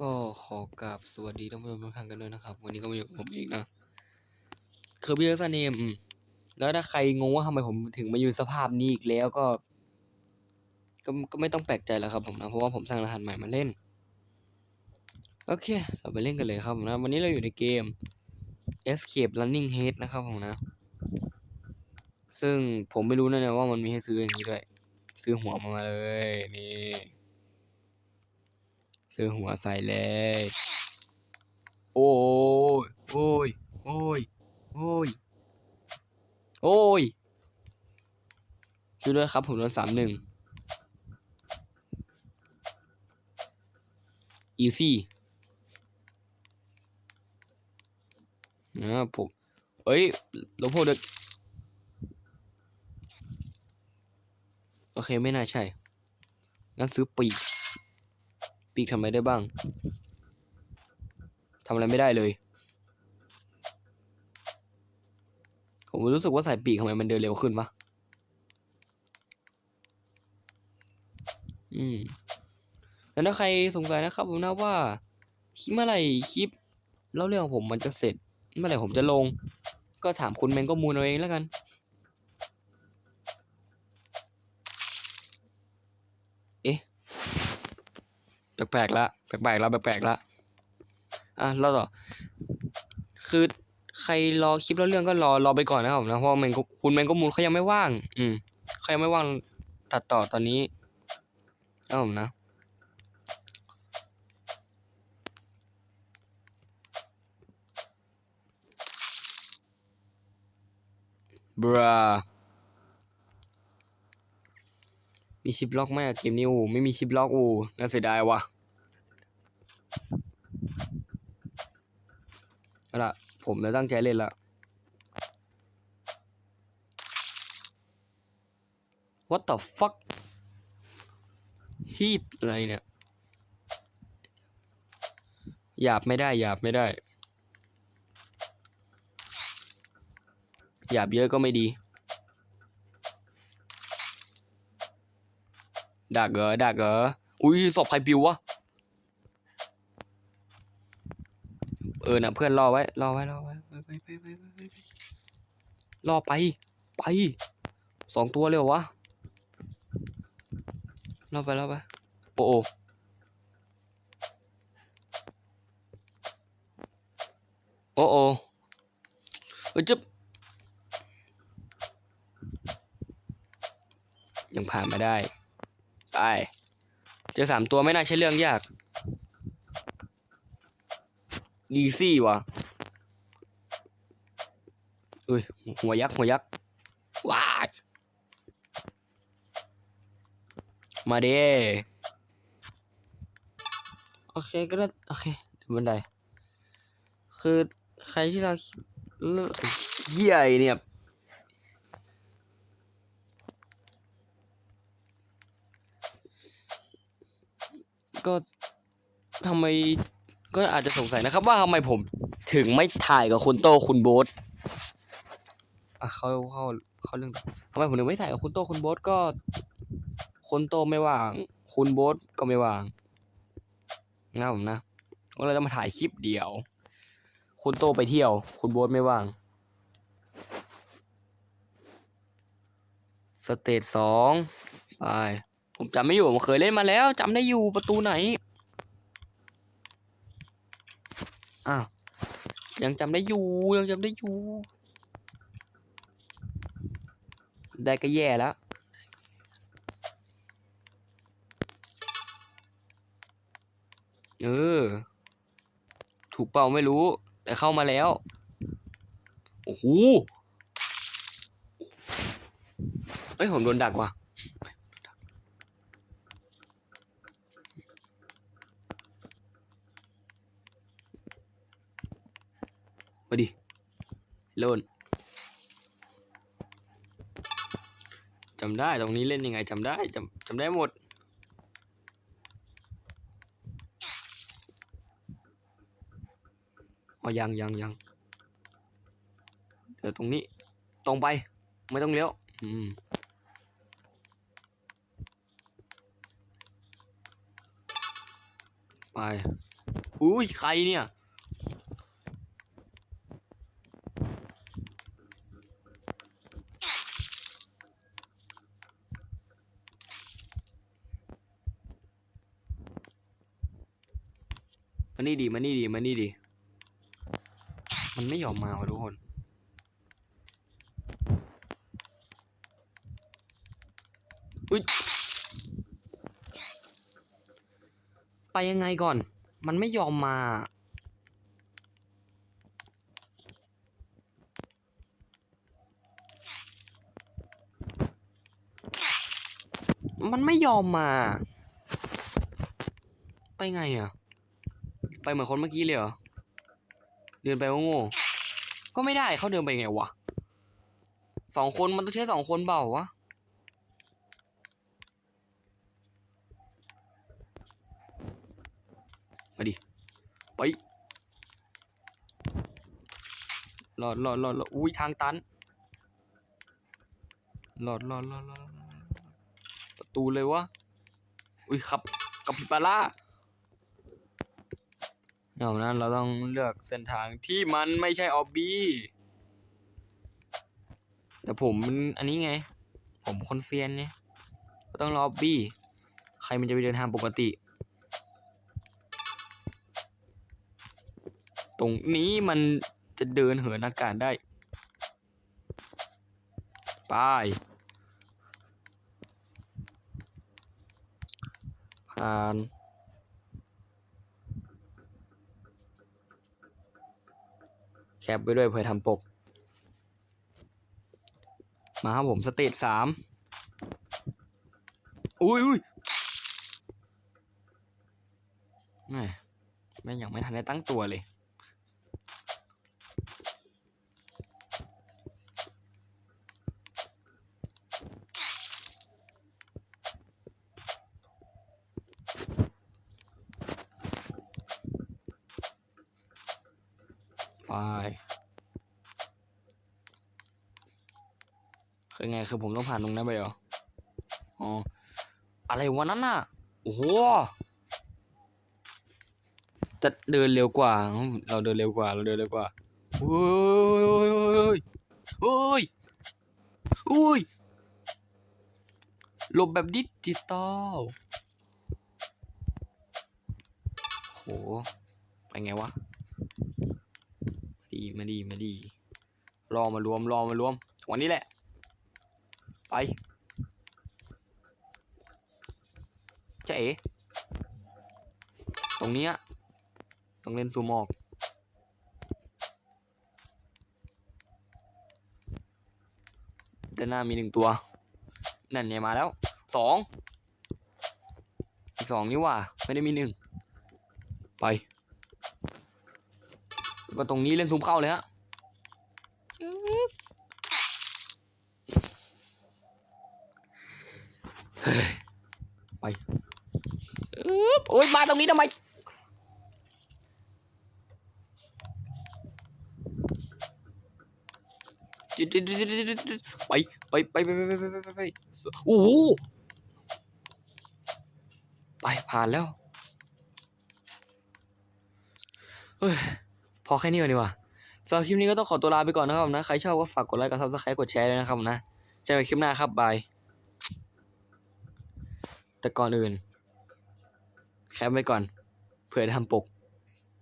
ก็ขอกราบสวัสดีท่านผู้ชมทุกท่านกันด้วยนะครับ วันนี้ก็มาอยู่กับผมเองนะคือพี่เอสเนมอืมแล้วถ้าใครงงว่าทำไมผมถึงมาอยู่สภาพนี้อีกแล้วก็ ก็ก็ไม่ต้องแปลกใจแล้วครับผมนะเพราะว่าผมสร้างรหัสใหม่มาเล่น โอเค เราไปเล่นกันเลยครับผมนะวันนี้เราอยู่ในเกม Escape Running Head นะครับผมนะ ซึ่งผมไม่รู้นะเนี่ยว่ามันมีให้ซื้ออย่างนี้ด้วย ซื้อหัวมาเลยนี่ ซื้อหัวใส่เลย โอ้ย โอ้ย โอ้ย โอ้ย โอ้ยช่วยด้วยครับผมโดนสามหนึ่งอีซี่นะผมเอ้ยหลวงพ่อเด็กโอเค ไม่น่าใช่ งั้นซื้อปีก ปีกทำอะไรได้บ้างทำอะไรไม่ได้เลย ผมรู้สึกว่าใส่ปีกทำไมมันเดินเร็วขึ้นวะอืมแล้วถ้าใครสงสัยนะครับผมนะว่าคลิปเมื่อไหร่คลิปเล่าเรื่องของผมมันจะเสร็จ เมื่อไหร่ผมจะลง ก็ถามคุณแมงก็มูลเอาเองแล้วกัน เอ๊ะ แปลกๆละแปลกๆละแปลกๆละอะเราต่อ คือใครรอคลิปแล้วเรื่องก็รอรอไปก่อนนะครับผมนะเพราะแมงคุณแมงก็มูลเขายังไม่ว่าง อืมเขายังไม่ว่างตัดต่อตอนนี้นะผมนะบรา มีชิปล็อกไหมอะเกมนี้โอ้ไม่มีชิปล็อกโอ้น่าเสียดายว่ะเอาล่ะผมจะตั้งใจเล่นละ What the fuck ฮีทอะไรเนี่ยหยาบไม่ได้หยาบไม่ได้หยาบเยอะก็ไม่ดี ดักเหรอดักเหรออุ้ยศพใครปิววะเออนะเพื่อนรอไว้รอไว้รอไว้ไปไปไปไปไปรอไป ไปสองตัวเลยเหรอวะรอไปรอไปโอ้โอโอ้โอเอ้ยจึ๊บยังผ่านมาได้ เจอสามตัวไม่น่าใช่เรื่องยากอีซี่ว่ะอุ้ยหัวยักษ์หัวยักษ์ว้ายมาเด้โอเคก็ได้โอเคดูบันไดคือใครที่เราเลือกเหี้ยไอ้เนี่ย ก็ทำไมก็อาจจะสงสัยนะครับ ว่าทำไมผมถึงไม่ถ่ายกับคุณโตคุณโบ๊ทอะเขาเขาเขาเรื่องทำไมผมถึงไม่ถ่ายกับคุณโตคุณโบ๊ทก็คุณโตไม่ว่าง คุณโบ๊ทก็ไม่ว่างนะผมนะก็เราจะมาถ่ายคลิปเดียว คุณโตไปเที่ยว คุณโบ๊ทไม่ว่างสเตจสองไป ผมจำไม่อยู่ผมเคยเล่นมาแล้วจำได้อยู่ประตูไหนอ้าวยังจำได้อยู่ยังจำได้อยู่ ได้ก็แย่แล้วเออ ถูกเปล่าไม่รู้ แต่เข้ามาแล้ว โอ้โหเฮ้ย ผมโดนดักว่ะ มาดิโลนจำได้ตรงนี้เล่นยังไงจำได้จำจำได้หมดอ๋อยังยังยังเดี๋ยวตรงนี้ตรงไปไม่ต้องเลี้ยวอืมไปอุ้ยใครเนี่ย มานี่ดีมานี่ดีมานี่ดี มันไม่ยอมมาวะทุกคน อุ้ย ไปยังไงก่อน มันไม่ยอมมา มันไม่ยอมมา ไปไงอะ ไปเหมือนคนเมื่อกี้เลยเหรอ เดินไปโง่ ก็ไม่ได้เขาเดินไปไงวะสองคนมันต้องใช้สองคนเปล่าวะมาดิ ไปหลอดหลอดหลอดอุ้ยทางตันหลอดหลอดหลอดประตูเลยวะ อุ้ยขับกับพิปาร่า ดี๋ยวนั้นเราต้องเลือกเส้นทางที่มันไม่ใช่ออบบี้แต่ผมมันอันนี้ไง ผมคนเซียนเนี่ยก็ต้องรอออบบี้ ใครมันจะไปเดินทางปกติ ตรงนี้มันจะเดินเหินอากาศได้ไปผ่าน แคปไว้ด้วยเพื่อทำปก มาครับผมสเตจสามอุ้ยอุ้ยแม่ไม่งยังไม่ทันได้ตั้งตัวเลย ไป คือไงคือผมต้องผ่านตรงนั้นไปเหรอ อ๋อ อะไรวะนั่นน่ะ โอ้โห จะเดินเร็วกว่า เราเดินเร็วกว่า เราเดินเร็วกว่าโอ้ยโอ้ยโอ้ยหลบแบบดิจิตอลโห ไปไงวะดี มาดี มาดี รอมารวม รอมารวมวันนี้แหละ ไปจ๊เอ๋ตรงเนี้ยต้องเล่นซูมออกด้านหน้ามีหนึ่งตัว นั่นไงมาแล้วสองสองนี่ว่า ไม่ได้มีหนึ่งไป ก็ตรงนี้เล่นซูมเข้าเลยฮะ เฮ้ย ไปอึ๊บโอ้ยมาตรงนี้ทำไมไปไปไปไปไปไปไปไปไปโอ้โหไปผ่านแล้วเฮ้ยพอแค่นี้ก่อนดีกว่าสำหรับคลิปนี้ก็ต้องขอตัวลาไปก่อนนะครับนะ ใครชอบก็ฝากกดไลค์กดซับสไครต์กดแชร์ด้วยนะครับนะเจอกันคลิปหน้าครับบาย แต่ก่อนอื่น แคปไว้ก่อน เผื่อทำปก